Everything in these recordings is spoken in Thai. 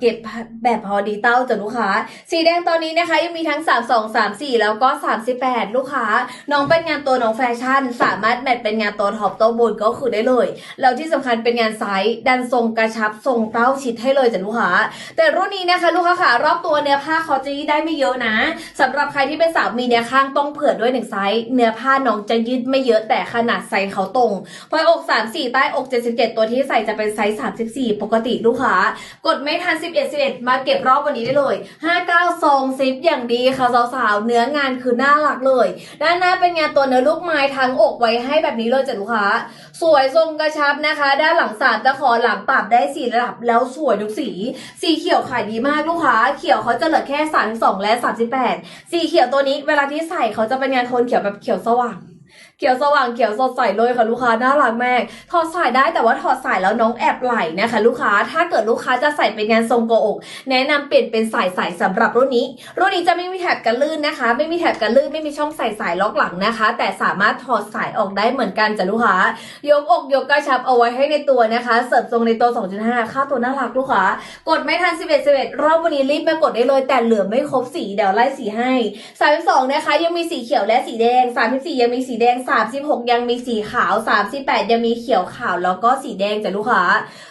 เก็บแบบพอดีเต้าจ้ะลูกค้า สีแดงตอนนี้นะคะ ยังมีทั้ง 3 2 3 4 แล้วก็ 38 ลูกค้า น้องเป็นงานตัวน้องแฟชั่น สามารถแมทเป็นงานตัวท็อปตัวบนก็คือได้เลย แล้วที่สำคัญเป็นงานไซส์ดันทรงกระชับทรงเต้าชิดให้เลยจ้ะลูกค้า แต่รุ่นนี้นะคะ ลูกค้าค่ะรอบตัวเนื้อผ้าเขาจะยืดได้ไม่เยอะนะสำหรับใครที่เป็นสาวมีเนื้อข้างต้องเผื่อด้วยหนึ่งไซส์เนื้อผ้าน้องจะยืดไม่เยอะแต่ขนาดไซส์เขาตรงพอยอก 34 ใต้อก 77 ตัวที่ใส่จะเป็นไซส์ 34 ปกติลูกค้ากดไม่ทัน11 11 มาเก็บรอบวันนี้ได้เลย 59ซองซิปอย่างดีค่ะสาวๆ เนื้องานคือน่ารักเลย ด้านหน้าเป็นงานตัวเนื้อลูกไม้ทั้งอกไว้ให้แบบนี้เลยจ้ะลูกค้า สวยทรงกระชับนะคะ ด้านหลังสามตะขอหลังปรับได้สีระดับแล้วสวยทุกสี สีเขียวขายดีมากลูกค้า เขียวเขาจะเหลือแค่ 32 และ 38 สีเขียวตัวนี้เวลาที่ใส่เขาจะเป็นงานโทนเขียวแบบเขียวสว่าง เขียวสว่างเขียวสดใสเลยค่ะลูกค้าน่ารักแมากถอดสายได้แต่ว่าถอดสายแล้วน้องแอบไหลนะคะ ลูกค้าถ้าเกิดลูกค้าจะใส่เป็นงานทรงโกอก แนะนำเปลี่ยนเป็นสายใสสำหรับรุ่นนี้ รุ่นนี้จะไม่มีแถบกันลื่นนะคะ ไม่มีแถบกันลื่นไม่มีช่องใส่สายล็อกหลังนะคะ แต่สามารถถอดสายออกได้เหมือนกันจ้ะลูกค้ายกอกยกกระชับเอาไว้ให้ในตัวนะคะ เสิร์ฟทรงในตัว 2.5 ค่าตัวน่ารักลูกค้ากดไม่ทัน 11 11 รอบวันนี้รีบมากดได้เลย แต่เหลือไม่ครบสีเดี๋ยวไล่สีให้ 32 นะคะ ยังมีสีเขียวและสีแดง 34 ยังมีสีแดง36 ยังมีสีขาว 38 ยังมีเขียวขาวแล้วก็สีแดงจ้ะลูกค้า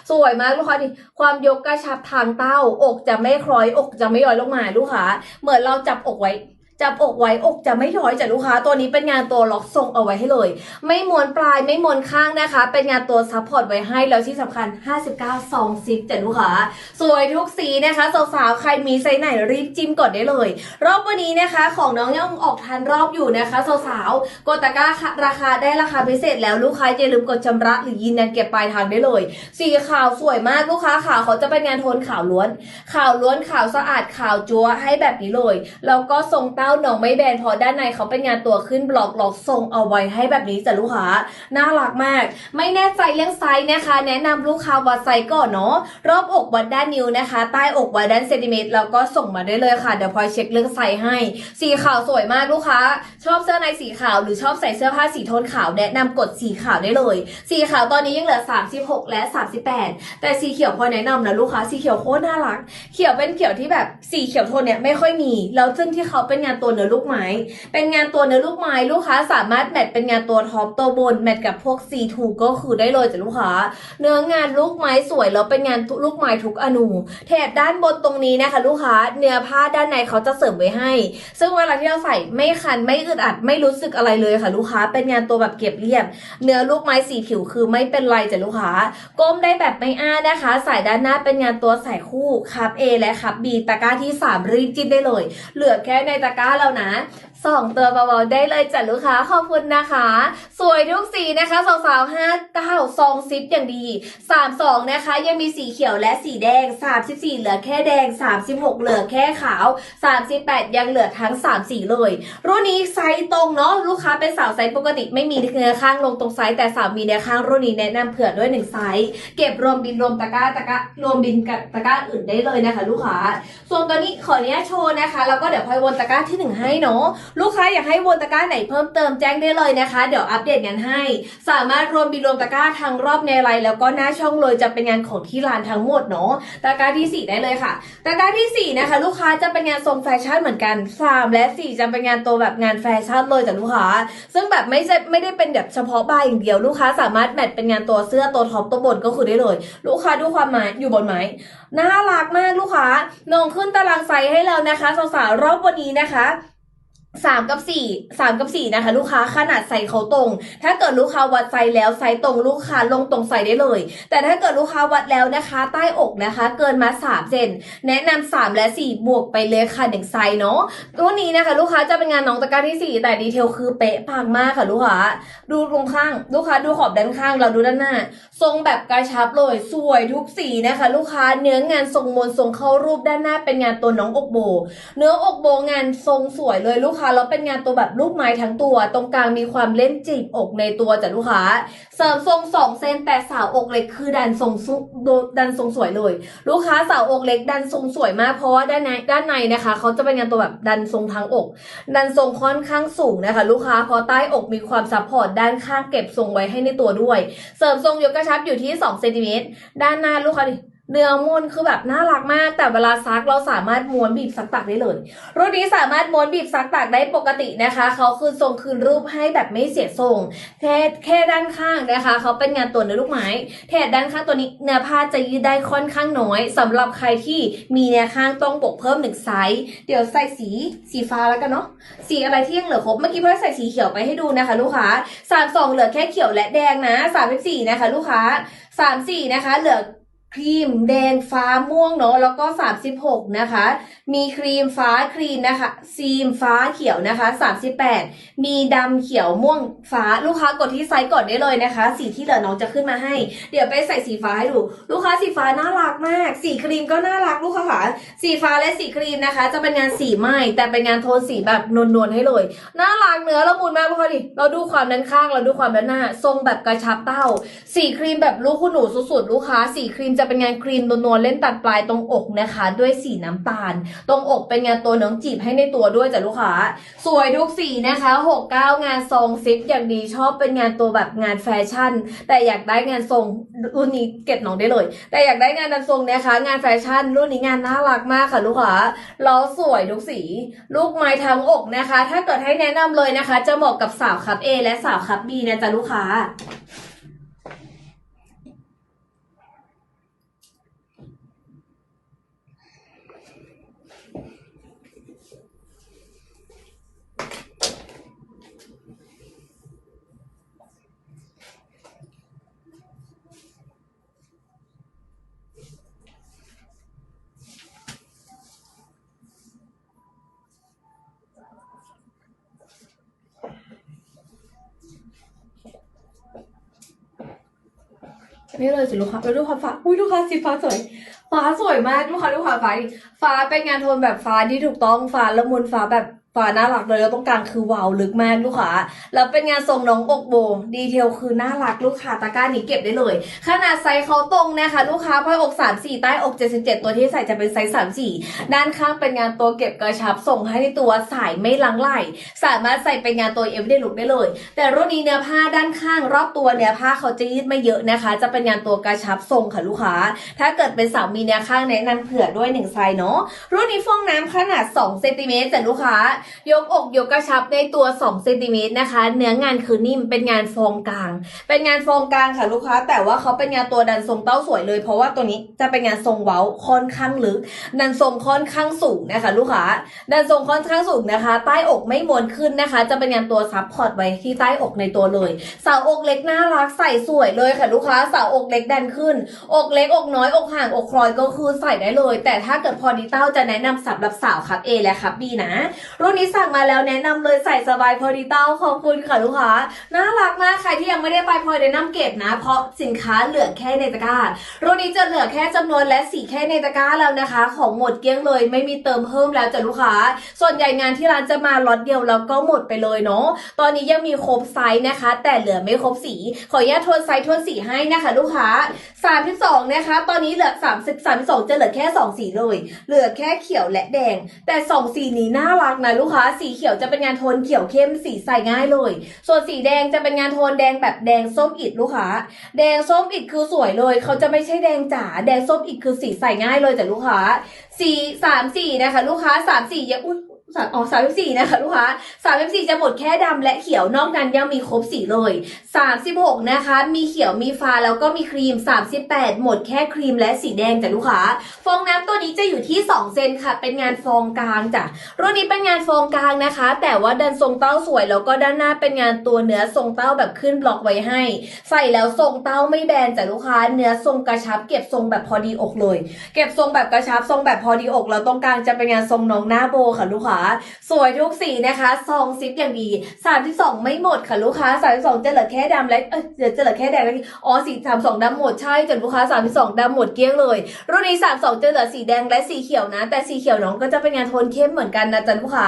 สวยมากลูกค้าดิความยกกระชับทางเต้า อกจะไม่คล้อย อกจะไม่ย้อยลงมาลูกค้า เหมือนเราจับอกไว้ จับอกไว้อกจะไม่ย้อยจ้ะลูกค้าตัวนี้เป็นงานตัวล็อกทรงเอาไว้ให้เลย ไม่ม้วนปลายไม่ม้วนข้างนะคะ เป็นงานตัวซัพพอร์ตไว้ให้แล้วที่สำคัญ 59ซองซิปจ้ะลูกค้าสวยทุกสีนะคะสาวๆใครมีไซส์ไหนรีบจิ้มกดได้เลย รอบวันนี้นะคะ ของน้องยังออกทันรอบอยู่นะคะสาวๆกดตะกร้าราคาได้ราคาพิเศษแล้วลูกค้าอย่าลืมกดชำระหรือยืนยันเก็บปลายทางได้เลย สีขาวสวยมากลูกค้าขาวเขาจะเป็นงานโทนขาวล้วน ขาวล้วนขาวสะอาดขาวจัวให้แบบนี้เลยแล้วก็ทรงต้าหนองไม่แบนเพราะด้านในเขาเป็นงานตัวขึ้นบล็อกหลอกทรงเอาไว้ให้แบบนี้จ้ะลูกค้าน่ารักมาก ไม่แน่ใจเรื่องไซส์นะคะ แนะนำลูกค้าวัดไซส์ก่อนเนาะรอบอกวัดด้านนิ้วนะคะ ใต้อกวัดด้านเซนติเมตรแล้วก็ส่งมาได้เลยค่ะเดี๋ยวพลอยเช็คเรื่องไซส์ให้ สีขาวสวยมากลูกค้า ชอบเสื้อในสีขาวหรือชอบใส่เสื้อผ้าสีโทนขาวแนะนำกดสีขาวได้เลย สีขาวตอนนี้ยังเหลือ 36 และ 38 แต่สีเขียวพอยแนะนำนะลูกค้าสีเขียวโคตรน่ารัก เขียวเป็นเขียวที่แบบสีเขียวโทนเนี่ยไม่ค่อยมีแล้วซึ่งที่เขาเป็นงานตัวเนื้อลูกไม้ เป็นงานตัวเนื้อลูกไม้ลูกค้าสามารถแมทเป็นงานตัวท็อปตัวบนแมทกับพวก C2 ก็คือได้เลยจ้ะลูกค้า เนื้องานลูกไม้สวยแล้วเป็นงานลูกไม้ทุกอนูแถบด้านบนตรงนี้นะคะ ลูกค้าเนื้อผ้าด้านในเขาจะเสริมไว้ให้ ซึ่งเวลาที่เราใส่ไม่คันไม่อึดอัดไม่รู้สึกอะไรเลยค่ะ ลูกค้าเป็นงานตัวแบบเก็บเรียบ เนื้อลูกไม้สีผิวคือไม่เป็นไรจ้ะลูกค้า ก้มได้แบบไม่อ้านะคะ สายด้านหน้าเป็นงานตัวใส่คู่คับ A และคับ B ตะกร้าที่ 3 รีบจิ้มได้เลย เหลือแค่ในตะกร้าแล้วนะ สองตัวเบาๆได้เลยจ้ะลูกค้าขอบคุณนะคะ สวยทุกสีนะคะสาวๆห้าเก้าซองซิปอย่างดีสามสองนะคะ ยังมีสีเขียวและสีแดงสามสิบสี่เหลือแค่แดงสามสิบหกเหลือแค่ขาวสามสิบแปดยังเหลือทั้งสามสีเลย รุ่นนี้ไซส์ตรงเนาะลูกค้าเป็นสาวไซส์ปกติไม่มีเนื้อข้างลงตรงไซส์แต่สาวมีเนื้อข้างรุ่นนี้แนะนำเผื่อด้วยหนึ่งไซส์เก็บรวมบินรวมตะกร้าตะกร้ารวมบินกับตะกร้าอื่นได้เลยนะคะ ลูกค้าส่วนตัวนี้ขออนุญาตโชว์นะคะ แล้วก็เดี๋ยวพลอยวนตะกร้าที่หนึ่งให้เนาะลูกค้าอยากให้วนตะกร้าไหนเพิ่มเติมแจ้งได้เลยนะคะ เดี๋ยวอัปเดตงานให้ สามารถรวมบินรวมตะกร้าทั้งรอบในไลน์แล้วก็หน้าช่องเลยจะเป็นงานของที่ร้านทั้งหมดเนาะตะกร้าที่ 4 ได้เลยค่ะ ตะกร้าที่ 4 นะคะ ลูกค้าจะเป็นงานทรงแฟชั่นเหมือนกัน 3 และ 4 จะเป็นงานตัวแบบงานแฟชั่นเลยจากลูกค้า ซึ่งแบบไม่ใช่ไม่ได้เป็นแบบเฉพาะบายอย่างเดียวลูกค้าสามารถแมทเป็นงานตัวเสื้อตัวท็อปตัวบนก็คือได้เลย ลูกค้าดูความหมายอยู่บนไหมน่ารักมากลูกค้านงขึ้นตารางไซส์ให้แล้วนะคะสาวๆรอบวันนี้นะคะ สามกับสี่สามกับสี่นะคะ ลูกค้าขนาดไซส์เขาตรง ถ้าเกิดลูกค้าวัดไซส์แล้วไซส์ตรงลูกค้าลงตรงไซส์ได้เลย แต่ถ้าเกิดลูกค้าวัดแล้วนะคะ ใต้อกนะคะ เกินมาสามเซนแนะนำสามและสี่บวกไปเลยค่ะหนึ่งไซส์เนาะตัวนี้นะคะ ลูกค้าจะเป็นงานน้องตะกร้าที่สี่แต่ดีเทลคือเป๊ะปังมากค่ะลูกค้าดูตรงข้าง ลูกค้าดูขอบด้านข้างเราดูด้านหน้า ทรงแบบกระชับเลยสวยทุกสีนะคะ ลูกค้าเนื้องานทรงมนทรงเข้ารูปด้านหน้าเป็นงานตัวน้องอกโบ เนื้ออกโบงานทรงสวยเลยลูกค้าแล้วเป็นงานตัวแบบลูกไม้ทั้งตัว ตรงกลางมีความเล่นจีบอกในตัวจ้ะลูกค้า เสริมทรงสองเซนแต่สาวอกเล็กคือดันทรงสุโดดันทรงสวยเลย ลูกค้าสาวอกเล็กดันทรงสวยมากเพราะว่าด้านในด้านในนะคะเขาจะเป็นงานตัวแบบดันทรงทั้งอก ดันทรงค่อนข้างสูงนะคะ ลูกค้าเพราะใต้อกมีความซัพพอร์ตด้านข้างเก็บทรงไว้ให้ในตัวด้วย เสริมทรงยกกระชับอยู่ที่2เซนติเมตรด้านหน้าลูกค้าดิ เนื้อม้วนคือแบบน่ารักมาก แต่เวลาซักเราสามารถม้วนบีบซักตักได้เลย รุ่นนี้สามารถม้วนบีบซักตักได้ปกตินะคะ เขาคืนทรงคืนรูปให้แบบไม่เสียทรง แค่แค่ด้านข้างนะคะ เขาเป็นงานตัวเนื้อลูกไม้ แถบด้านข้างตัวนี้เนื้อผ้าจะยืดได้ค่อนข้างน้อยสำหรับใครที่มีเนื้อข้างต้องบวกเพิ่มหนึ่งไซส์ เดี๋ยวใส่สีสีฟ้าแล้วกันเนาะ สีอะไรที่ยังเหลือครบ เมื่อกี้พ่อใส่สีเขียวไปให้ดูนะคะ ลูกค้าสามสองเหลือแค่เขียวและแดงนะสามสี่นะคะ ลูกค้าสามสี่นะคะ เหลือ ครีมแดงฟ้าม่วงเนาะแล้วก็ 36 นะคะ มีครีมฟ้าครีมนะคะซีมฟ้าเขียวนะคะ 38 มีดำเขียวม่วงฟ้าลูกค้ากดที่ไซส์ก่อนได้เลยนะคะ สีที่เหลือน้องจะขึ้นมาให้ เดี๋ยวไปใส่สีฟ้าให้ดู ลูกค้าสีฟ้าน่ารักมาก สีครีมก็น่ารักลูกค้าค่ะสีฟ้าและสีครีมนะคะ จะเป็นงานสีไหมแต่เป็นงานโทนสีแบบนวลๆให้เลยน่ารักเนื้อละมุนมากลูกค้าดิเราดูความด้านข้างเราดูความด้านหน้า ทรงแบบกระชับเต้า สีครีมแบบลูกคุณหนูสุดๆลูกค้าสีครีมจะเป็นงานครีมนวลๆเล่นตัดปลายตรงอกนะคะ ด้วยสีน้ำตาล ตรงอกเป็นงานตัวน้องจีบให้ในตัวด้วยจ้ะลูกค้า สวยทุกสีนะคะ69งานทรงซิปอย่างดีชอบเป็นงานตัวแบบงานแฟชั่น แต่อยากได้งานทรงรุ่นนี้เก็บน้องได้เลย แต่อยากได้งานดันทรงนะคะ งานแฟชั่น รุ่นนี้งานน่ารักมากค่ะลูกค้าเราสวยทุกสี ลูกไม้ทั้งอกนะคะ ถ้าเกิดให้แนะนำเลยนะคะ จะเหมาะกับสาวคับ A และสาวคับ B นะจ๊ะลูกค้า นี่เลยสิลูกค้าไปดูความฟ้าอุ้ยลูกค้าสีฟ้าสวย ฟ้าสวยมากลูกค้าดูความฟ้าดิฟ้าเป็นงานโทนแบบฟ้าที่ถูกต้องฟ้าละมุนฟ้าแบบ ฟ้าน่ารักเลยแล้วตรงกลางคือวาวลึกมากลูกค้าแล้วเป็นงานทรงน้องอกโบ ดีเทลคือน่ารักลูกค้าตะกร้านี้เก็บได้เลย ขนาดไซส์เขาตรงนะคะ ลูกค้าพอยอก 3 4 ใต้อก 77 ตัวที่ใส่จะเป็นไซส์ 3 4 ด้านข้างเป็นงานตัวเก็บกระชับส่งให้ในตัวสายไม่ลังไหลสามารถใส่เป็นงานตัวเอฟได้ลุกได้เลย แต่รุ่นนี้เนื้อผ้าด้านข้าง รอบตัวเนื้อผ้าเขาจะยืดไม่เยอะนะคะ จะเป็นงานตัวกระชับทรงค่ะลูกค้า ถ้าเกิดเป็นสาวมีเนื้อข้างแนะนำเผื่อด้วย1ไซส์เนาะรุ่นนี้ฟองน้ำขนาด2เซนติเมตรจ้ะลูกค้ายกอกยกกระชับในตัว2เซนติเมตรนะคะ เนื้องานคือนิ่มเป็นงานฟองกลาง เป็นงานฟองกลางค่ะลูกค้า แต่ว่าเขาเป็นงานตัวดันทรงเต้าสวยเลย เพราะว่าตัวนี้จะเป็นงานทรงเว้าค่อนข้างลึก ดันทรงค่อนข้างสูงนะคะ ลูกค้า ดันทรงค่อนข้างสูงนะคะ ใต้อกไม่มวนขึ้นนะคะ จะเป็นงานตัวซับพอร์ตไว้ที่ใต้อกในตัวเลยสาวอกเล็กน่ารักใส่สวยเลยค่ะลูกค้าสาวอกเล็กดันขึ้น อกเล็กอกน้อยอกห่างอกคลอยก็คือใส่ได้เลย แต่ถ้าเกิดพอดีเต้าจะแนะนำสำหรับสาวครับ A และครับ B นะรุ่นนี้สั่งมาแล้วแนะนำเลยใส่สบายพอดีเต้าขอบคุณค่ะลูกค้าน่ารักมากใครที่ยังไม่ได้ไปพอแนะนำเก็บนะ เพราะสินค้าเหลือแค่ในตะกร้ารุ่นนี้จะเหลือแค่จำนวนและสีแค่ในตะกร้าแล้วนะคะ ของหมดเกลี้ยงเลยไม่มีเติมเพิ่มแล้วจ้ะลูกค้า ส่วนใหญ่งานที่ร้านจะมาล็อตเดียวแล้วก็หมดไปเลยเนาะตอนนี้ยังมีครบไซส์นะคะ แต่เหลือไม่ครบสี ขออนุญาตทวนไซส์ทวนสีให้นะคะ ลูกค้า32นะคะ ตอนนี้เหลือ30 32จะเหลือแค่ 2 สีเลย เหลือแค่เขียวและแดง แต่ 2 สีนี้น่ารักนะลูกูกค้าสีเขียวจะเป็นงานโทนเขียวเข้มสีใส่ง่ายเลย ส่วนสีแดงจะเป็นงานโทนแดงแบบแดงส้มอิดลูกค้า แดงส้มอิดคือสวยเลย เขาจะไม่ใช่แดงจ๋าแดงส้มอิดคือสีใส่ง่ายเลยแต่ลูกค้าสีสามสี่นะคะ ลูกค้าสามสี่ยังอุ้ย อ๋อสามสี่นะคะลูกค้าสามสี่จะหมดแค่ดำและเขียวนอกนั้นยังมีครบสีเลยสามสิบหกนะคะ มีเขียวมีฟ้าแล้วก็มีครีมสามสิบแปดหมดแค่ครีมและสีแดงจ้ะลูกค้า ฟองน้ำตัวนี้จะอยู่ที่สองเซนค่ะ เป็นงานฟองกลางจ้ะรุ่นนี้เป็นงานฟองกลางนะคะ แต่ว่าดันทรงเต้าสวยแล้วก็ด้านหน้าเป็นงานตัวเนื้อทรงเต้าแบบขึ้นบล็อกไว้ให้ ใส่แล้วทรงเต้าไม่แบนจ้ะลูกค้า เนื้อทรงกระชับ เก็บทรงแบบพอดีอกเลย เก็บทรงแบบกระชับทรงแบบพอดีอกแล้วตรงกลางจะเป็นงานทรงน้องหน้าโบค่ะลูกค้าสวยทุกสีนะคะซองซิปอย่างดี 32 ไม่หมดค่ะลูกค้า 32 จะเหลือแค่ดำและเออเจะเหลือแค่แดงแล้วอ๋อสี32ดำหมดใช่จ้ะลูกค้า 32ดำหมดเกลี้ยงเลย รุ่นนี้ 32 จะเหลือสีแดงและสีเขียวนะ แต่สีเขียวน้องก็จะเป็นงานโทนเข้มเหมือนกันนะจ๊ะลูกค้า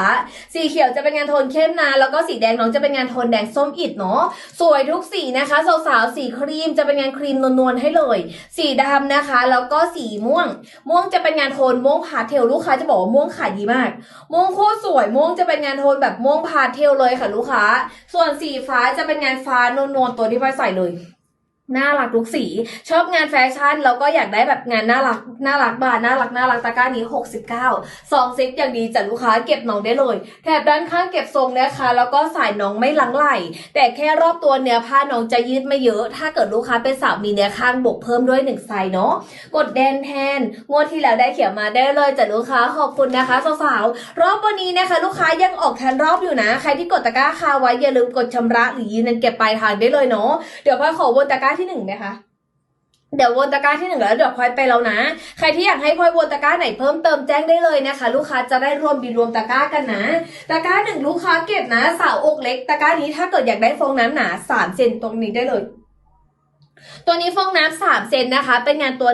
สีเขียวจะเป็นงานโทนเข้มนะแล้วก็สีแดงน้องจะเป็นงานโทนแดงส้มอิดเนาะสวยทุกสีนะคะสาวๆสีครีมจะเป็นงานครีมนวลๆให้เลย สีดำนะคะ แล้วก็สีม่วง ม่วงจะเป็นงานโทนม่วงพาสเทลลูกค้าจะบอกว่าม่วงขายดีมากม่วงโคตรสวยม่วงจะเป็นงานโทนแบบม่วงพาเทลเลยค่ะลูกค้า ส่วนสีฟ้าจะเป็นงานฟ้านวลๆตัวที่พลอยใส่เลย น่ารักทุกสี ชอบงานแฟชั่นแล้วก็อยากได้แบบงานน่ารักน่ารักบานน่ารักน่ารักตะกร้านี้ 69ซองซิปอย่างดีจากลูกค้าเก็บน้องได้เลยแถบด้านข้างเก็บทรงนะคะ แล้วก็สายน้องไม่ลังไหลแต่แค่รอบตัวเนื้อผ้าน้องจะยืดไม่เยอะ ถ้าเกิดลูกค้าเป็นสาวมีเนื้อข้างบวกเพิ่มด้วยหนึ่งไซส์เนาะกดแดนแทนงวดที่แล้วได้เขียนมาได้เลยจากลูกค้าขอบคุณนะคะสาวๆรอบวันนี้นะคะ ลูกค้ายังออกแทนรอบอยู่นะ ใครที่กดตะกร้าคาไว้อย่าลืมกดชำระหรือยืนยันเก็บปลายทางได้เลยเนาะเดี๋ยวพลอขอวนตะกร้าที่หนึ่งไหมคะเดี๋ยววนตะกร้าที่หนึ่งแล้วเดี๋ยวพลอยไปแล้วนะ ใครที่อยากให้พลอยวนตะกร้าไหนเพิ่มเติมแจ้งได้เลยนะคะ ลูกค้าจะได้รวมบินรวมตะกร้ากันนะ ตะกร้าหนึ่งลูกค้าเก็บนะ สาวอกเล็ก ตะกร้านี้ถ้าเกิดอยากได้ฟองน้ำหนาสามเซนตรงนี้ได้เลย ตัวนี้ฟองน้ำสามเซนนะคะ เป็นงานตัว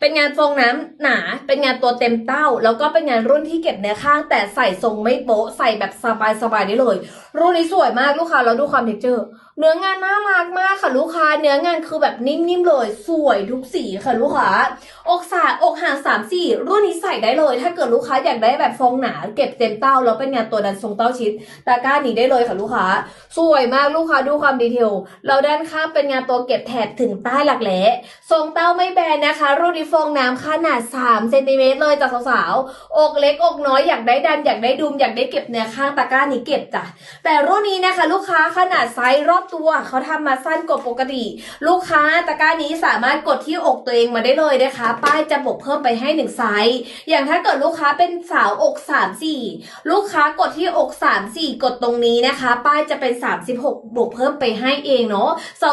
เป็นงานฟองน้ำหนา เป็นงานตัวเต็มเต้า แล้วก็เป็นงานรุ่นที่เก็บเนื้อข้าง แต่ใส่ทรงไม่โป๊ะใส่แบบสบายๆได้เลย รุ่นนี้สวยมากลูกค้าแล้วดูความเท็กเจอร์ เนื้องานน่ารักมากค่ะลูกค้า เนื้องานคือแบบนิ่มๆเลย สวยทุกสีค่ะลูกค้า อกสาอกห่างสามสี่รุ่นนี้ใส่ได้เลย ถ้าเกิดลูกค้าอยากได้แบบฟองหนา เก็บเต็มเต้า แล้วเป็นงานตัวดันทรงเต้าชิดตะกร้านี้ได้เลยค่ะลูกค้า สวยมากลูกค้าดูความดีเทลเราด้านข้างเป็นงานตัวเก็บแถบถึงใต้หลักแหลทรงเต้าไม่แบนนะคะ รุ่นนี้ฟองน้ำขนาด3เซนติเมตรเลยจากสาวๆอกเล็กอกน้อยอยากได้ดันอยากได้ดุมอยากได้เก็บเนื้อข้างตะกร้านี้เก็บจ้ะแต่รุ่นนี้นะคะ ลูกค้าขนาดไซส์รอบตัวเขาทำมาสั้นกว่าปกติ ลูกค้าตะกร้านี้สามารถกดที่อกตัวเองมาได้เลยนะคะ ป้ายจะบวกเพิ่มไปให้หนึ่งไซส์อย่างถ้าเกิดลูกค้าเป็นสาวอก3 4ลูกค้ากดที่อก3 4กดตรงนี้นะคะ ป้ายจะเป็น36บวกเพิ่มไปให้เองเนาะ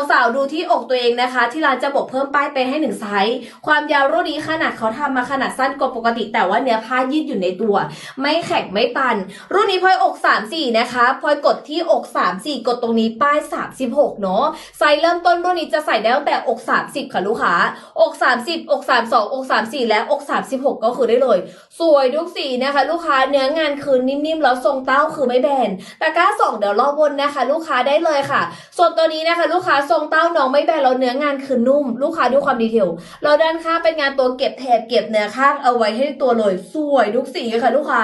สาวๆดูที่อกตัวเองนะคะ ที่ร้านจะบวกเพิ่มป้ายไปให้หนึ่งไซส์ความยาวรุ่นนี้ขนาดเขาทำมาขนาดสั้นกว่าปกติ แต่ว่าเนื้อผ้ายืดอยู่ในตัว ไม่แข็งไม่ตัน รุ่นนี้พลอยอก3 4นะคะพลอยกดที่อก3 4กดตรงนี้ป้าย36 เนาะไซส์เริ่มต้นรุ่นนี้จะใส่ได้ตั้งแต่อก 30 ค่ะลูกค้าอก 30 อก 32 อก 34 และอก 36 ก็คือได้เลย สวยทุกสีนะคะ ลูกค้าเนื้องานคือนิ่มๆ แล้วทรงเต้าคือไม่แบนตะกร้าสองเดี๋ยวรอวนนะคะ ลูกค้าได้เลยค่ะ ส่วนตัวนี้นะคะ ลูกค้าทรงเต้าน้องไม่แบนแล้วเนื้องานคือนุ่ม ลูกค้าดูความดีเทลเราด้านข้างเป็นงานตัวเก็บแถบเก็บเนื้อข้างเอาไว้ให้ตัวเลย สวยทุกสีค่ะ ลูกค้า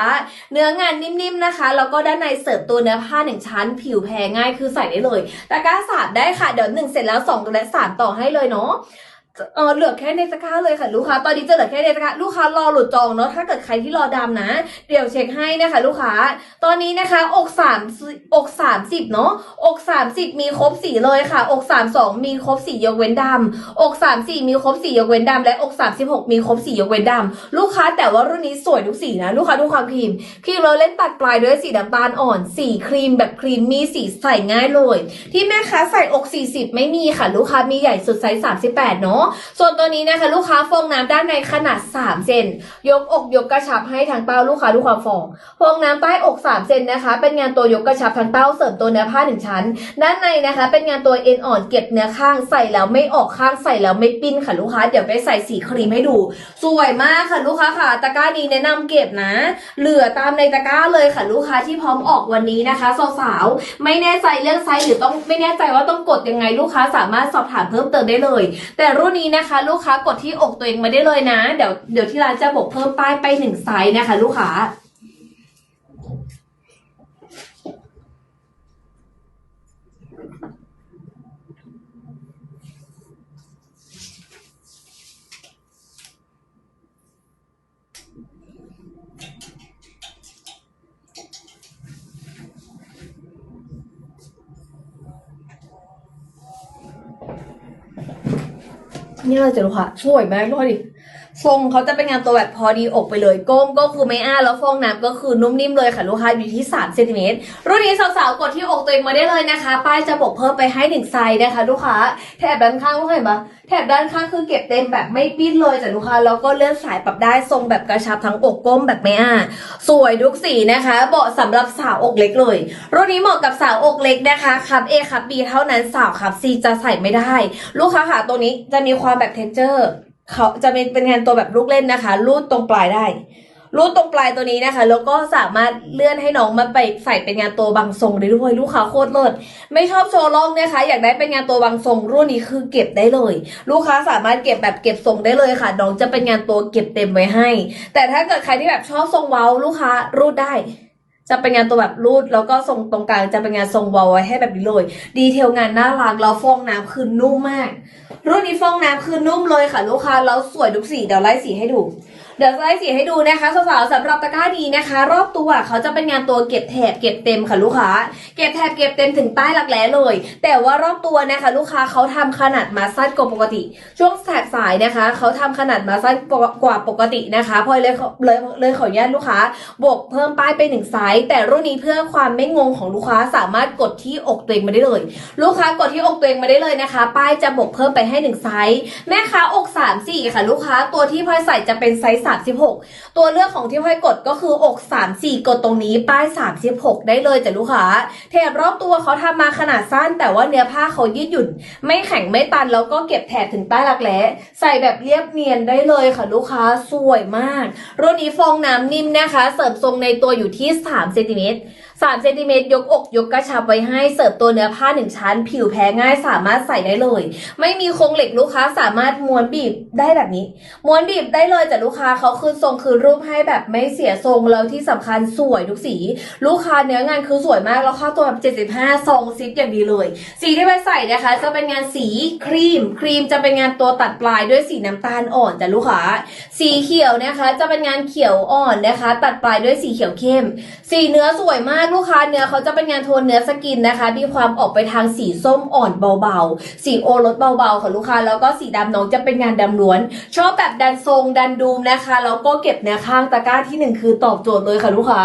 เนื้องานนิ่มๆนะคะแล้วก็ด้านในเสิร์ฟตัวเนื้อผ้าหนึ่งชั้น ผิวแพรง่ายคือใส่ได้เลยตะกร้าสามได้ค่ะ เดี๋ยวหนึ่งเสร็จแล้วสองตัวและสามต่อให้เลยเนาะ เออเหลือแค่ในตะกาเลยค่ะลูกค้า ตอนนี้จะเหลือแค่ในตะกาลูกค้ารอหลุดจองเนาะ ถ้าเกิดใครที่รอดำนะ เดี๋ยวเช็คให้นะคะลูกค้า ตอนนี้นะคะ อกสามอกสามสิบเนาะ อกสามสิบมีครบสีเลยค่ะ อกสามสองมีครบสียกเว้นดำอกสามสี่มีครบสียกเว้นดำและอกสามสิบหกมีครบสียกเว้นดำลูกค้าแต่ว่ารุ่นนี้สวยทุกสีนะ ลูกค้าดูความครีม ครีมเราเล่นตัดปลายด้วยสีน้ำตาลอ่อน สีครีมแบบครีมมีสีใส่ง่ายเลย ที่แม่ค้าใส่อก40ไม่มีค่ะ ลูกค้ามีใหญ่สุดไซส์38เนาะส่วนตัวนี้นะคะลูกค้าฟองน้ำด้านในขนาด 3 เซน ยกอกยกกระชับให้ทางเต้าลูกค้าดูความฟอง ฟองน้ำใต้อก 3 เซนนะคะ เป็นงานตัวยกกระชับทางเต้าเสริมตัวเนื้อผ้าหนึ่งชั้น ด้านในนะคะ เป็นงานตัวเอ็นอ่อนเก็บเนื้อข้างใส่แล้วไม่ออกข้างใส่แล้วไม่ปิ้นค่ะลูกค้า เดี๋ยวไปใส่สีครีมให้ดู สวยมากค่ะลูกค้าค่ะ ตะกร้านี้แนะนำเก็บนะ เหลือตามในตะกร้าเลยค่ะลูกค้าที่พร้อมออกวันนี้นะคะสาวๆไม่แน่ใจเรื่องไซส์หรือต้องไม่แน่ใจว่าต้องกดยังไงลูกค้าสามารถสอบถามเพิ่มเติมได้เลย แต่รุ่นนี้นะคะ ลูกค้ากดที่อกตัวเองมาได้เลยนะ เดี๋ยวเดี๋ยวที่ร้านจะบอกเพิ่มป้ายไปหนึ่งไซส์นะคะ ลูกค้า นี่เราจะดูค่ะ สวยมากดูดิ ทรงเขาจะเป็นงานตัวแบบพอดีอกไปเลยก้มก็คือไม่อ้าแล้วฟองน้ำก็คือนุ่มนิ่มเลยค่ะลูกค้าอยู่ที่3เซนติเมตรรุ่นนี้สาวๆกดที่อกตัวเองมาได้เลยนะคะ ป้ายจะบอกเพิ่มไปให้หนึ่งไซส์นะคะ ลูกค้าแถบด้านข้างลูกค้าเห็นปะแถบด้านข้างคือเก็บเต็มแบบไม่ปิ้นเลยจ้ะลูกค้าแล้วก็เลื่อนสายปรับได้ทรงแบบกระชับทั้งอกก้มแบบไม่อ้าสวยทุกสีนะคะเหมาะสำหรับสาวอกเล็กเลยรุ่นนี้เหมาะกับสาวอกเล็กนะคะคับ A คับ B เท่านั้นสาวคับ C จะใส่ไม่ได้ ลูกค้าค่ะตัวนี้จะมีความแบบเทนเจอร์ เขาจะเป็นเป็นงานตัวแบบลูกเล่นนะคะ รูดตรงปลายได้ รูดตรงปลายตัวนี้นะคะ แล้วก็สามารถเลื่อนให้น้องมาไปใส่เป็นงานตัวบางทรงได้ด้วยลูกค้าโคตรเลิศไม่ชอบโชว์ล่องนะคะ อยากได้เป็นงานตัวบางทรงรุ่นนี้คือเก็บได้เลย ลูกค้าสามารถเก็บแบบเก็บทรงได้เลยค่ะ น้องจะเป็นงานตัวเก็บเต็มไว้ให้ แต่ถ้าเกิดใครที่แบบชอบทรงเว้าลูกค้ารูดได้ จะเป็นงานตัวแบบรูดแล้วก็ทรงตรงกลางจะเป็นงานทรงวอลไว้ให้แบบนี้เลย ดีเทลงานน่ารักแล้วฟองน้ำคือนุ่มมาก รุ่นนี้ฟองน้ำคือนุ่มเลยค่ะ ลูกค้าแล้วสวยทุกสีเดี๋ยวไล่สีให้ดู เดี๋ยวจะไล่สีให้ดูนะคะสาวๆสำหรับตะกร้าดีนะคะ รอบตัวเขาจะเป็นงานตัวเก็บแถบเก็บเต็มค่ะลูกค้า เก็บแถบเก็บเต็มถึงใต้หลักแร้เลย แต่ว่ารอบตัวนะคะ ลูกค้าเขาทำขนาดมาสั้นกว่าปกติ ช่วงแถบสายนะคะเขาทำขนาดมาสั้นกว่าปกตินะคะพลอยเลยเลยเลยขออนุญาตลูกค้า บวกเพิ่มป้ายไปหนึ่งไซส์แต่รุ่นนี้เพื่อความไม่งงของลูกค้าสามารถกดที่อกตัวเองมาได้เลย ลูกค้ากดที่อกตัวเองมาได้เลยนะคะ ป้ายจะบวกเพิ่มไปให้หนึ่งไซส์แม่ค้าอก3 4ค่ะ ลูกค้าตัวที่พลอยใส่จะเป็นไซส์36 ตัวเลือกของที่พลอยกดก็คืออก 3 4 กดตรงนี้ป้าย 36 ได้เลยจ้ะลูกค้าแถบรอบตัวเขาทำมาขนาดสั้น แต่ว่าเนื้อผ้าเขายืดหยุ่น ไม่แข็งไม่ตันแล้วก็เก็บแถบถึงใต้รักแร้ใส่แบบเรียบเนียนได้เลยค่ะลูกค้าสวยมาก รุ่นนี้ฟองน้ำนิ่มนะคะ เสริมทรงในตัวอยู่ที่3เซนติเมตร 3เซนติเมตรยกอกยกกระชับไว้ให้เสิร์ฟตัวเนื้อผ้าหนึ่งชั้น ผิวแพ้ง่ายสามารถใส่ได้เลย ไม่มีโครงเหล็กลูกค้าสามารถม้วนบีบได้แบบนี้ ม้วนบีบได้เลยแต่ลูกค้าเขาคืนทรงคืนรูปให้แบบไม่เสียทรงแล้วที่สำคัญสวยทุกสี ลูกค้าเนื้องานคือสวยมากแล้วเข้าตัวแบบ75ทรงซิปอย่างดีเลย สีที่ไปใส่นะคะ จะเป็นงานสีครีม ครีมจะเป็นงานตัวตัดปลายด้วยสีน้ำตาลอ่อนแต่ลูกค้า สีเขียวนะคะ จะเป็นงานเขียวอ่อนนะคะ ตัดปลายด้วยสีเขียวเข้ม สีเนื้อสวยมากลูกค้าเนื้อเขาจะเป็นงานโทนเนื้อสกินนะคะ มีความออกไปทางสีส้มอ่อนเบาๆ สีโอรสเบาๆค่ะลูกค้า แล้วก็สีดำน้องจะเป็นงานดำล้วน ชอบแบบดันทรงดันดูมนะคะ แล้วก็เก็บเนื้อข้างตะกร้าที่หนึ่งคือตอบโจทย์เลยค่ะลูกค้า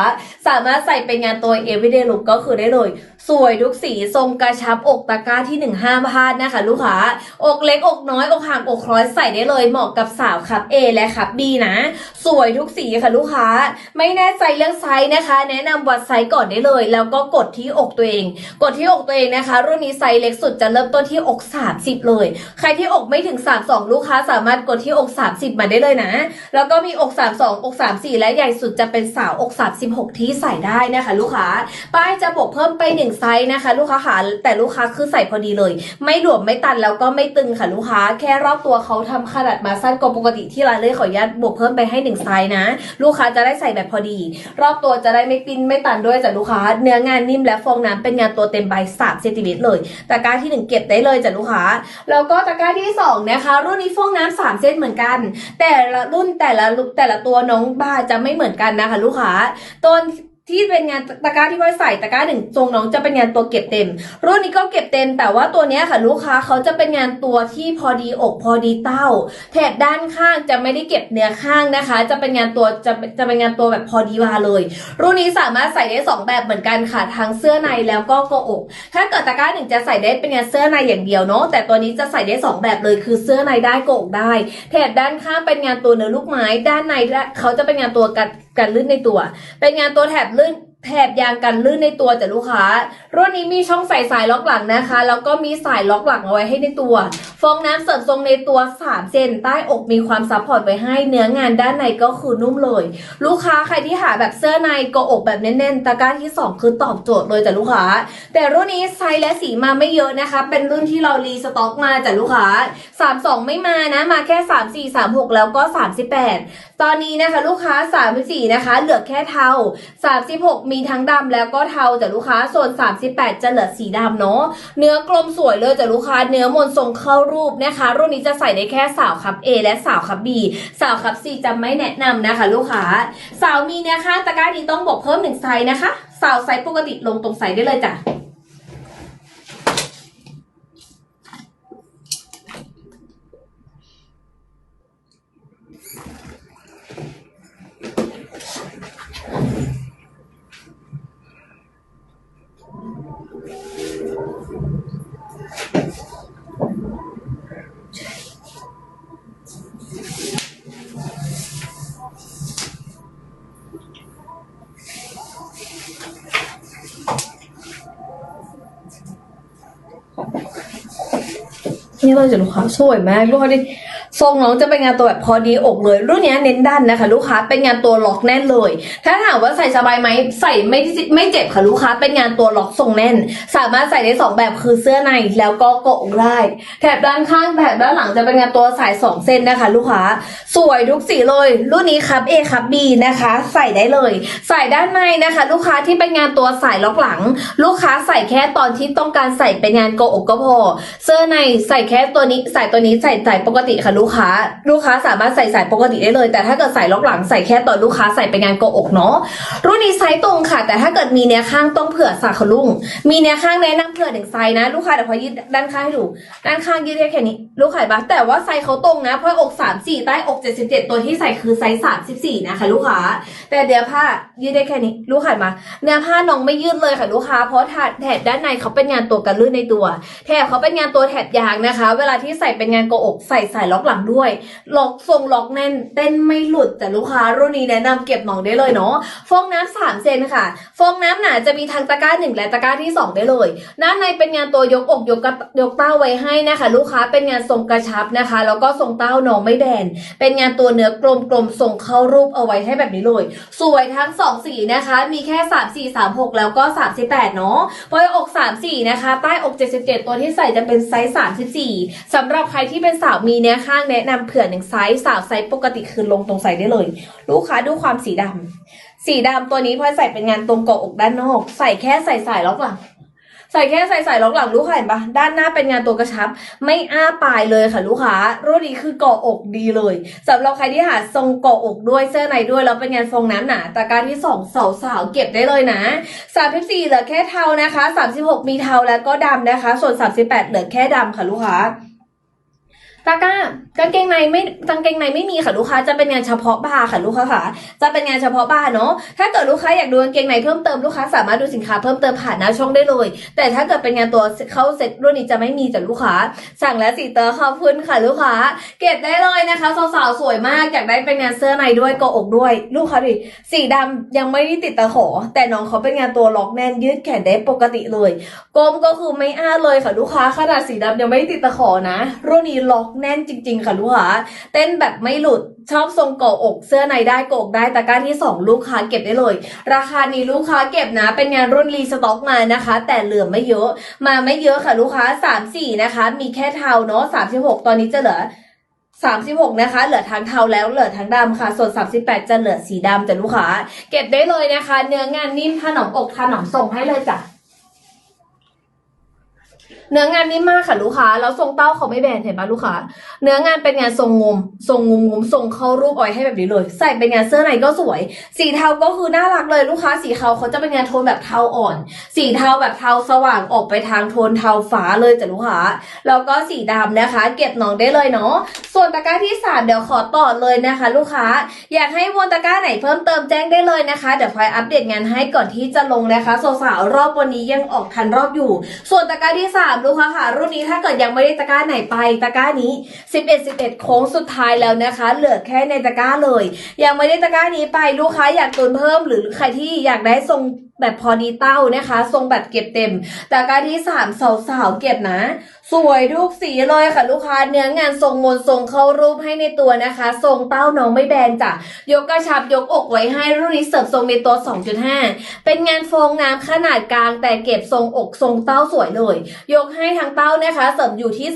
สามารถใส่เป็นงานตัว everyday look ก็คือได้เลย สวยทุกสีทรงกระชับอกตะกร้าที่หนึ่งห้ามพลาดนะคะ ลูกค้าอกเล็กอกน้อยอกห่างอกคล้อยใส่ได้เลยเหมาะกับสาวขับ A และขับ B นะ สวยทุกสีค่ะลูกค้า ไม่แน่ใจเรื่องไซส์นะคะ แนะนำวัดไซส์ก่อนได้เลย แล้วก็กดที่อกตัวเอง กดที่อกตัวเองนะคะ รุ่นนี้ไซส์เล็กสุดจะเริ่มต้นที่อก 30 เลย ใครที่อกไม่ถึง 32 ลูกค้าสามารถกดที่อก 30 มาได้เลยนะ แล้วก็มีอก 32 อก 34 และใหญ่สุดจะเป็นสาวอก 36 ที่ใส่ได้นะคะ ลูกค้าป้ายจะบวกเพิ่มไปหนึ่งไซส์นะคะ ลูกค้าค่ะแต่ลูกค้าคือใส่พอดีเลย ไม่หลวมไม่ตันแล้วก็ไม่ตึงค่ะลูกค้า แค่รอบตัวเขาทำขนาดมาสั้นกว่าปกติที่ร้านเลยขออนุญาตบวกเพิ่มไปให้หนึ่งไซส์นะ ลูกค้าจะได้ใส่แบบพอดี รอบตัวจะได้ไม่ปิ้นไม่ตันด้วยจ้ะลูกค้า เนื้องานนิ่มและฟองน้ำเป็นงานตัวเต็มใบ3เซนติเมตรเลยตะกร้าที่หนึ่งเก็บได้เลยจ้ะลูกค้า แล้วก็ตะกร้าที่สองนะคะรุ่นนี้ฟองน้ำสามเซนเหมือนกัน แต่ละรุ่นแต่ละแต่ละตัวน้องบาจะไม่เหมือนกันนะคะ ลูกค้าต้น ที่เป็นงานตะกร้าที่พ่อยใส่ตะกร้าหนึ่งทรงน้องจะเป็นงานตัวเก็บเต็ม รุ่นนี้ก็เก็บเต็ม แต่ว่าตัวนี้ค่ะลูกค้าเขาจะเป็นงานตัวที่พอดีอกพอดีเต้า แถบด้านข้างจะไม่ได้เก็บเนื้อข้างนะคะ จะเป็นงานตัวจะจะเป็นงานตัวแบบพอดีวาเลย รุ่นนี้สามารถใส่ได้สองแบบเหมือนกันค่ะทั้งเสื้อในแล้วก็กระอก ถ้าเกิดตะกร้าหนึ่งจะใส่ได้เป็นงานเสื้อในอย่างเดียวเนาะแต่ตัวนี้จะใส่ได้สองแบบเลยคือเสื้อในได้กระอกได้ แถบด้านข้างเป็นงานตัวเนื้อลูกไม้ ด้านในเขาจะเป็นงานตัวกันกันลื่นในตัว เป็นงานตัวแถบลื่น แถบยางกันลื่นในตัวแต่ลูกค้า รุ่นนี้มีช่องใส่สายล็อกหลังนะคะ แล้วก็มีสายล็อกหลังเอาไว้ให้ในตัว ฟองน้ำเสริมทรงในตัว3เซนใต้อกมีความซัพพอร์ตไว้ให้เนื้องานด้านในก็คือนุ่มเลย ลูกค้าใครที่หาแบบเสื้อในกออกแบบแน่นๆตะกร้าที่ 2 คือตอบโจทย์เลยจ้ะลูกค้า แต่รุ่นนี้ไซส์และสีมาไม่เยอะนะคะ เป็นรุ่นที่เรารีสต็อกมาจ้ะลูกค้า 32 ไม่มานะมาแค่ 34 36 แล้วก็ 38 ตอนนี้นะคะ ลูกค้า 34 นะคะ เหลือแค่เทา36มีทั้งดำแล้วก็เทาจ้ะลูกค้าส่วน 38 จะเหลือสีดำเนาะเนื้อกลมสวยเลยจ้ะลูกค้าเนื้อมนทรงเข้ารูปนะคะ รุ่นนี้จะใส่ได้แค่สาวคับ A และสาวคับ B สาวคับ C จะไม่แนะนำนะคะ ลูกค้าสาวมีเนี่ยค่ะตะกร้านี้ต้องบอกเพิ่มหนึ่งไซส์นะคะ สาวไซส์ปกติลงตรงไซส์ได้เลยจ้ะ นี่เลยจ้ะลูกค้าสวยมากลูกค้าดิ ทรงน้องจะเป็นงานตัวแบบพอดีอกเลย รุ่นนี้เน้นด้านนะคะ ลูกค้าเป็นงานตัวล็อกแน่นเลย ถ้าถามว่าใส่สบายไหมใส่ไม่ไม่เจ็บค่ะลูกค้า เป็นงานตัวล็อกทรงแน่น สามารถใส่ได้สองแบบคือเสื้อในแล้วก็เกาะอกได้แถบด้านข้างแถบด้านหลังจะเป็นงานตัวสายสองเส้นนะคะ ลูกค้า สวยทุกสีเลย รุ่นนี้ครับ A ครับ B นะคะ ใส่ได้เลย ใส่ด้านในนะคะ ลูกค้าที่เป็นงานตัวสายล็อกหลัง ลูกค้าใส่แค่ตอนที่ต้องการใส่เป็นงานเกาะอกก็พอ เสื้อในใส่แค่ตัวนี้ใส่ตัวนี้ใส่ใส่ปกติค่ะลูกค้า ลูกค้าสามารถใส่ใส่ปกติได้เลย แต่ถ้าเกิดใส่ล็อกหลังใส่แค่ตอนลูกค้าใส่เป็นงานเกอกเนาะรุ่นนี้ไซส์ตรงค่ะ แต่ถ้าเกิดมีเนื้อข้างต้องเผื่อสาขลุ่งมีเนื้อข้างแนะนำเผื่อหนึ่งไซส์นะลูกค้าเดี๋ยวพอยืดด้านข้างให้ดูด้านข้างยืดได้แค่นี้ ลูกขายปะแต่ว่าไซส์เขาตรงนะเพราะอก34ใต้อก77ตัวที่ใส่คือไซส์34นะคะลูกค้า แต่เดี๋ยวผ้ายืดได้แค่นี้ลูกขามาเนื้อผ้าน้องไม่ยืดเลยค่ะลูกค้าเพราะถาดแถบด้านในเขาเป็นงานตัวกันลื่นในตัว แถบเขาเป็นงานตัวแถบยางนะคะ เวลาที่ใส่เป็นงานโกอกใส่สายล็อกหลังด้วย ล็อกทรงล็อกแน่น เต้นไม่หลุดแต่ลูกค้ารุ่นนี้แนะนำเก็บหนองได้เลยเนาะ ฟองน้ำสามเซนค่ะ ฟองน้ำหนาจะมีทางตะกร้าหนึ่งและตะกร้าที่สองได้เลยด้านในเป็นงานตัวยกอกยกกระยกเต้าไว้ให้นะคะ ลูกค้าเป็นงานทรงกระชับนะคะ แล้วก็ทรงเต้าน้องไม่แบน เป็นงานตัวเนื้อกลมๆทรงเข้ารูปเอาไว้ให้แบบนี้เลย สวยทั้งสองสีนะคะ มีแค่สามสี่สามหกแล้วก็สามสิบแปดเนาะปอยอกสามสี่นะคะ ใต้อกเจ็ดสิบเจ็ดตัวที่ใส่จะเป็นไซส์สามสิบสี่สำหรับใครที่เป็นสาวมีเนื้อข้างแนะนำเผื่อหนึ่งไซส์สาวไซส์ปกติคือลงตรงใส่ได้เลย ลูกค้าดูความสีดำสีดำตัวนี้พอใส่เป็นงานตรงเกาะอกด้านนอก ใส่แค่ใส่สายล็อกหลังใส่แค่ใส่สายล็อกหลังลูกค้าเห็นปะด้านหน้าเป็นงานตัวกระชับ ไม่อ้าปลายเลยค่ะลูกค้ารุ่นนี้คือเกาะอกดีเลยสำหรับใครที่หาทรงเกาะอกด้วยเสื้อในด้วยแล้วเป็นงานทรงน้ำหนาตะการที่สองสาวสาวเก็บได้เลยนะสามสิบสี่เหลือแค่เทานะคะสามสิบหกมีเทาแล้วก็ดำนะคะ ส่วนสามสิบแปดเหลือแค่ดำค่ะลูกค้า ตะก้ากางเกงในไม่กางเกงในไม่มีค่ะลูกค้าจะเป็นงานเฉพาะบาร์ค่ะลูกค้าค่ะ จะเป็นงานเฉพาะบาร์เนาะถ้าเกิดลูกค้าอยากดูกางเกงในเพิ่มเติมลูกค้าสามารถดูสินค้าเพิ่มเติมผ่านหน้าช่องได้เลย แต่ถ้าเกิดเป็นงานตัวเข้าเซ็ตรุ่นนี้จะไม่มีจากลูกค้า สั่งแล้วสีเตอร์ขอบคุณค่ะลูกค้า เก็บได้เลยนะคะสาวๆสวยมากอยากได้เป็นงานเสื้อในด้วยกอกด้วย ลูกค้าดิสีดำยังไม่ได้ติดตะขอ แต่น้องเขาเป็นงานตัวล็อกแน่นยืดแขนได้ปกติเลยกลมก็คือไม่อ้าเลยค่ะลูกค้าขนาดสีดำยังไม่ได้ติดตะขอนะรุ่นนี้ล็อกแน่นจริง ๆ ค่ะลูกค้าเต้นแบบไม่หลุดชอบทรงเกาะอกเสื้อในได้เกกได้ตะกร้าที่สองลูกค้าเก็บได้เลย ราคานี้ลูกค้าเก็บนะ เป็นงานรุ่นรีสต็อกมานะคะ แต่เหลือไม่เยอะ มาไม่เยอะค่ะลูกค้าสามสี่นะคะ มีแค่เทาเนาะสามสิบหกตอนนี้จะเหลือสามสิบหกนะคะ เหลือทั้งเทาแล้วเหลือทั้งดำค่ะ ส่วนสามสิบแปดจะเหลือสีดำแต่ลูกค้า เก็บได้เลยนะคะ เนื้องานนิ่มถนอมอกถนอมส่งให้เลยจ้ะ เนื้องานนิ่มมากค่ะลูกค้า แล้วทรงเต้าเขาไม่แบนเห็นปะลูกค้า เนื้องานเป็นงานทรงงม ทรงงมงมทรงเข้ารูปอาไว้ให้แบบนี้เลย ใส่เป็นงานเสื้อในก็สวย สีเทาก็คือน่ารักเลยลูกค้า สีเทาเขาจะเป็นงานโทนแบบเทาอ่อน สีเทาแบบเทาสว่างออกไปทางโทนเทาฟ้าเลยจ้ะลูกค้า แล้วก็สีดำนะคะ เก็บน้องได้เลยเนาะ ส่วนตะกร้าที่สามเดี๋ยวขอต่อเลยนะคะ ลูกค้า อยากให้วนตะกร้าไหนเพิ่มเติมแจ้งได้เลยนะคะ เดี๋ยวพลอยอัปเดตงานให้ก่อนที่จะลงนะคะสาวๆรอบวันนี้ยังออกทันรอบอยู่ ส่วนตะกร้าที่สามลูกค้าค่ะ รุ่นนี้ถ้าเกิดยังไม่ได้ตะกร้าไหนไปตะกร้านี้ 11 11 โค้งสุดท้ายแล้วนะคะ เหลือแค่ในตะกร้าเลย ยังไม่ได้ตะกร้านี้ไปลูกค้าอยากตุนเพิ่ม หรือใครที่อยากได้ทรงแบบพอดีเต้านะคะ ทรงแบบเก็บเต็ม แตะการที่สามสาวๆเก็บนะ สวยทุกสีเลยค่ะลูกค้าเนื้องานทรงมนทรงเข้ารูปให้ในตัวนะคะ ทรงเต้าน้องไม่แบนจ้ะยกกระชับยกอกไว้ให้รุ่นนี้เสริมทรงในตัว 2.5 เป็นงานฟองน้ำขนาดกลาง แต่เก็บทรงอกทรงเต้าสวยเลย ยกให้ทั้งเต้านะคะ เสริมอยู่ที่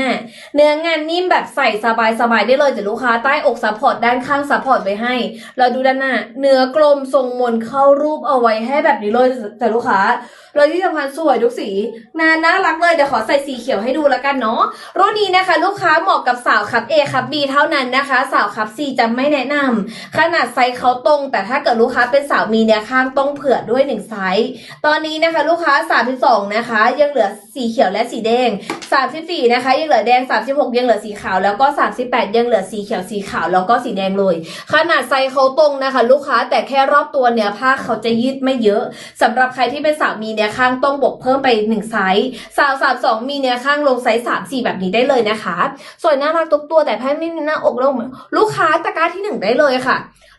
2.5 เนื้องานนิ่มแบบใส่สบายๆได้เลยจ้ะลูกค้าใต้อกซัพพอร์ตด้านข้างซัพพอร์ตไว้ให้ เราดูด้านหน้าเนื้อกลมทรงมนเข้ารูปเอาไว้ให้แบบแบบนี้เลยจ้ะลูกค้าแล้วที่สำคัญสวยทุกสีนานน่ารักเลยเดี๋ยวขอใส่สีเขียวให้ดูแล้วกันเนาะรุ่นนี้นะคะ ลูกค้าเหมาะกับสาวคับ A คับ B เท่านั้นนะคะ สาวคับ C จะไม่แนะนำขนาดไซส์เขาตรง แต่ถ้าเกิดลูกค้าเป็นสาวมีเนื้อข้างต้องเผื่อด้วยหนึ่งไซส์ตอนนี้นะคะ ลูกค้า 32 นะคะ ยังเหลือสีเขียวและสีแดง 34 นะคะ ยังเหลือแดง 36 ยังเหลือสีขาวแล้วก็ 38 ยังเหลือสีเขียวสีขาวแล้วก็สีแดงเลย ขนาดไซส์เขาตรงนะคะ ลูกค้าแต่แค่รอบตัวเนื้อผ้าเขาจะยืดไม่เยอะสำหรับใครที่เป็นสาวมีเนื้อข้างต้องบวกเพิ่มไปหนึ่งไซส์สาวสามสองมีเนื้อข้างลงไซส์สามสี่แบบนี้ได้เลยนะคะ สวยน่ารักทุกตัวแต่แพทไม่มีหน้าอกลงลูกค้าตะกร้าที่หนึ่งได้เลยค่ะ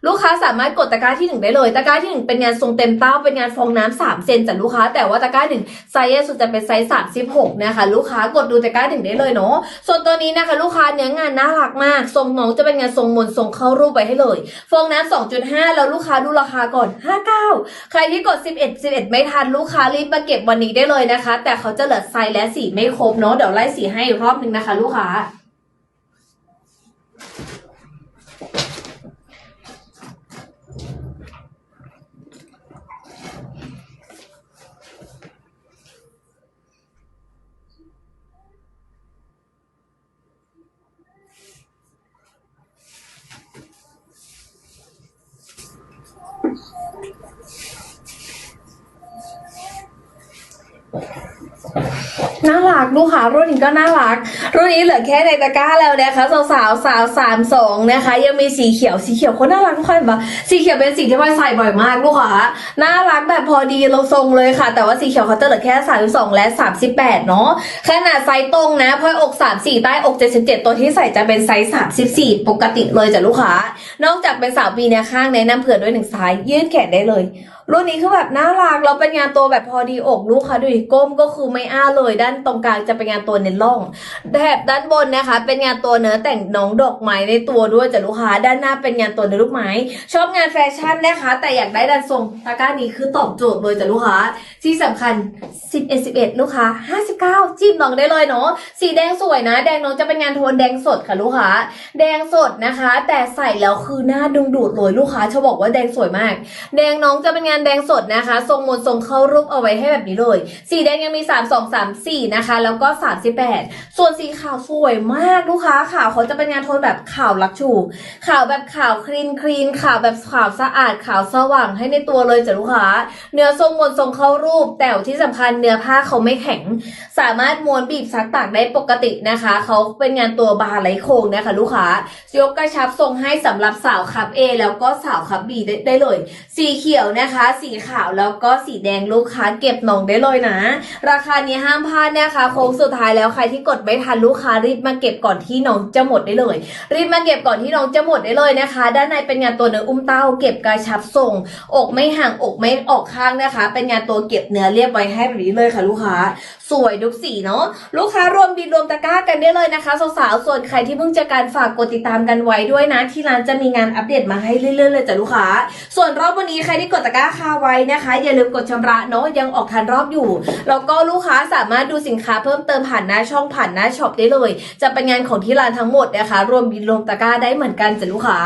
ลูกค้าสามารถกดตะกร้าที่หนึ่งได้เลย ตะกร้าที่หนึ่งเป็นงานทรงเต็มเต้า เป็นงานฟองน้ำสามเซนจากลูกค้า แต่ว่าตะกร้าหนึ่งไซส์สุดจะเป็นไซส์สามสิบหกนะคะ ลูกค้ากดดูตะกร้าหนึ่งได้เลยเนาะ ส่วนตัวนี้นะคะ ลูกค้าเนื้องานน่ารักมาก ทรงน้องจะเป็นงานทรงมนทรงเข้ารูปไปให้เลย ฟองน้ำสองจุดห้าแล้วลูกค้าดูราคาก่อนห้าเก้าใครที่กดสิบเอ็ดสิบเอ็ดไม่ทันลูกค้ารีบมาเก็บวันนี้ได้เลยนะคะ แต่เขาจะเหลือไซส์และสีไม่ครบเนาะ เดี๋ยวไล่สีให้อีกรอบหนึ่งนะคะ ลูกค้า น่ารัก ลูกค้ารุ่นนี้ก็น่ารัก รุ่นนี้เหลือแค่ในตะกร้าแล้วนะคะสาวสาวสาวสามสองนะคะ ยังมีสีเขียวสีเขียวคนน่ารักทุกคนปะสีเขียวเป็นสีที่พลอยใส่บ่อยมากลูกค้าน่ารักแบบพอดีเราทรงเลยค่ะ แต่ว่าสีเขียวเขาจะเหลือแค่สามสองและสามสิบแปดเนาะขนาดไซส์ตรงนะพลอยอกสามสี่ใต้อกเจ็ดสิบเจ็ดตัวที่ใส่จะเป็นไซส์สามสิบสี่ปกติเลยจ้ะลูกค้า นอกจากเป็นสาวปีเนี่ยข้างแนะนำเผื่อด้วยหนึ่งไซส์ยืดแขนได้เลย รุ่นนี้คือแบบน่ารักแล้วเป็นงานตัวแบบพอดีอกลูกค้าดูดิก้มก็คือไม่อ้าเลยด้านตรงกลางจะเป็นงานตัวเน้นล่องแถบด้านบนนะคะ เป็นงานตัวเนื้อแต่งน้องดอกไม้ในตัวด้วยจ้ะลูกค้าด้านหน้าเป็นงานตัวเนื้อลูกไม้ ชอบงานแฟชั่นนะคะ แต่อยากได้ด้านทรงตะกร้านี้คือตอบโจทย์เลยจ้ะลูกค้า ที่สำคัญ 11 11 ลูกค้า 59 จิ้มน้องได้เลยเนาะสีแดงสวยนะ แดงน้องจะเป็นงานโทนแดงสดค่ะลูกค้า แดงสดนะคะ แต่ใส่แล้วคือหน้าดึงดูดเลยลูกค้าจะบอกว่าแดงสวยมาก แดงน้องจะเป็นงานแดงสดนะคะ ทรงมนทรงเข้ารูปเอาไว้ให้แบบนี้เลย สีแดงยังมี 3 2 3 4 นะคะ แล้วก็ 38 ส่วนสีขาวสวยมากลูกค้าขาวเขาจะเป็นงานโทนแบบขาวลักชูขาวแบบขาวคลีนคลีนขาวแบบขาวสะอาดขาวสว่างให้ในตัวเลยจ้ะลูกค้า เนื้อทรงมนทรงเข้ารูป แต่ที่สำคัญเนื้อผ้าเขาไม่แข็ง สามารถม้วนบีบซักตากได้ปกตินะคะเขาเป็นงานตัวบาไหลโค้งนะคะลูกค้ายกกระชับทรงให้สำหรับสาวคับ A แล้วก็สาวคับ B ได้ได้เลย สีเขียวนะคะสีขาวแล้วก็สีแดงลูกค้าเก็บหนองได้เลยนะ ราคานี้ห้ามพลาดนะคะโค้งสุดท้ายแล้วใครที่กดไม่ทันลูกค้ารีบมาเก็บก่อนที่น้องจะหมดได้เลย รีบมาเก็บก่อนที่น้องจะหมดได้เลยนะคะ ด้านในเป็นงานตัวเนื้ออุ้มเต้า เก็บกระชับทรงอกไม่ห่างอกไม่ออกข้างนะคะ เป็นงานตัวเก็บเนื้อเรียบไว้ให้แบบนี้เลยค่ะลูกค้า สวยทุกสีเนาะลูกค้ารวมบินรวมตะกร้ากันได้เลยนะคะสาวๆส่วนใครที่เพิ่งจอการฝากกดติดตามกันไว้ด้วยนะ ที่ร้านจะมีงานอัปเดตมาให้เรื่อยๆเลยจ้ะลูกค้า ส่วนรอบวันนี้ใครที่กดตะกร้าคาไว้นะคะ อย่าลืมกดชำระเนาะยังออกทันรอบอยู่แล้วก็ลูกค้าสามารถดูสินค้าเพิ่มเติมผ่านหน้าช่องผ่านหน้าช็อปได้เลย จะเป็นงานของที่ร้านทั้งหมดนะคะ รวมบินรวมตะกร้าได้เหมือนกันจ้ะลูกค้า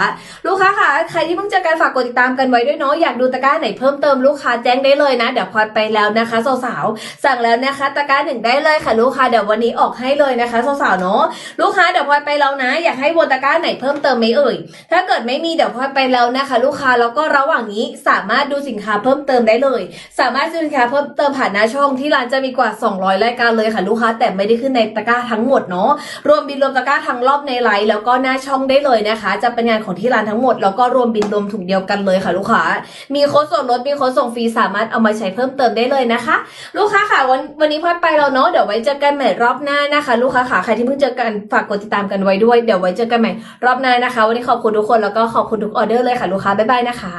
ลูกค้าค่ะใครที่เพิ่งจอการฝากกดติดตามกันไว้ด้วยเนาะอยากดูตะกร้าไหนเพิ่มเติมลูกค้าแจ้งได้เลยนะเดี๋ยวพลอยไปแล้วนะคะสาวๆสั่งแล้วนะคะตะกร้าหนึ่งได้เลยค่ะลูกค้าเดี๋ยววันนี้ออกให้เลยนะคะสาวๆเนาะลูกค้าเดี๋ยวพลอยไปแล้วนะ อยากให้วนตะก้าไหนเพิ่มเติมไหมเอ่ยถ้าเกิดไม่มีเดี๋ยวพลอยไปแล้วนะคะ ลูกค้าแล้วก็ระหว่างนี้สามารถดูสินค้าเพิ่มเติมได้เลย สามารถซื้อสินค้าเพิ่มเติมผ่านหน้าช่องที่ร้านจะมีกว่า 200 รายการเลยค่ะลูกค้าแต่ไม่ได้ขึ้นในตะก้าทั้งหมดเนาะรวมบินรวมตะก้าทั้งรอบในไลฟ์แล้วก็หน้าช่องได้เลยนะคะ จะเป็นงานของที่ร้านทั้งหมด แล้วก็รวมบินรวมถุงเดียวกันเลยค่ะ ลูกค้า มีโค้ดส่วนลดมีโค้ดส่งฟรีสามารถเอามาใช้เพิ่มเติมได้เลยนะคะ ลูกค้าค่ะวันวันนี้พลอยไปแล้วเนาะเดี๋ยวไว้เจอกันใหม่รอบหน้านะคะ ลูกค้าค่ะใครที่เพิ่งเจอกันฝากกดติดตามกันไว้ด้วยเดี๋ยวไว้เจอกันใหม่รอบหน้านะคะ วันนี้ขอบคุณทุกคนแล้วก็ขอบคุณทุกออเดอร์เลยค่ะลูกค้าบ๊ายบายนะคะ